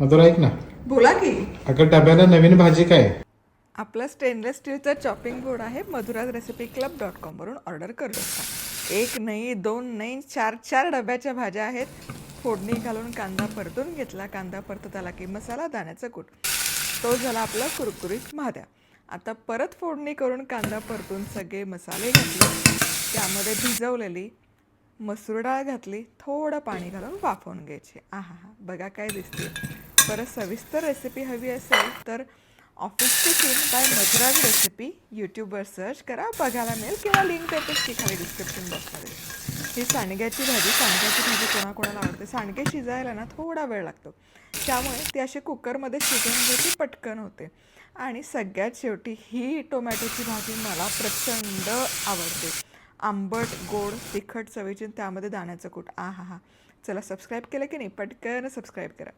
मधुरा ऐक ना. बोला की. अगं डब्याला नवीन भाजी काय? आपला स्टेनलेस स्टीलचा चॉपिंग बोर्ड आहे. मधुराज रेसिपी क्लब डॉट कॉमवरून ऑर्डर करू शकता. एक नाही दोन नाही चार चार डब्याच्या भाज्या आहेत. फोडणी घालून कांदा परतून घेतला. कांदा परतत आला की मसाला दाण्याचा कूट. तो झाला आपला कुरकुरीत महाद्या. आता परत फोडणी करून कांदा परतून सगळे मसाले घातले. त्यामध्ये भिजवलेली मसूर डाळ घातली. थोडं पाणी घालून वाफवून घ्यायचे. आहा हा बघा काय दिसते. परत सविस्तर रेसिपी हवी असेल तर ऑफिसची टिफिन बाय मधुराज रेसिपी यूट्यूबवर सर्च करा बघायला मिळेल किंवा लिंक देतेच की खाली डिस्क्रिप्शन बॉक्समध्ये ही सांडग्याची भाजी सांडग्याची भाजी कोणाकोणाला आवडते? सांडगे शिजायला ना थोडा वेळ लागतो. त्यामुळे ती असे कुकरमध्ये शिजवून घ्यायची पटकन होते. आणि सगळ्यात शेवटी ही टोमॅटोची भाजी मला प्रचंड आवडते. आंबट गोड तिखट चवीची त्यामध्ये दाण्याचं कूट. आ हा हा चला सबस्क्राईब केलं की नाही पटकन सबस्क्राईब करा.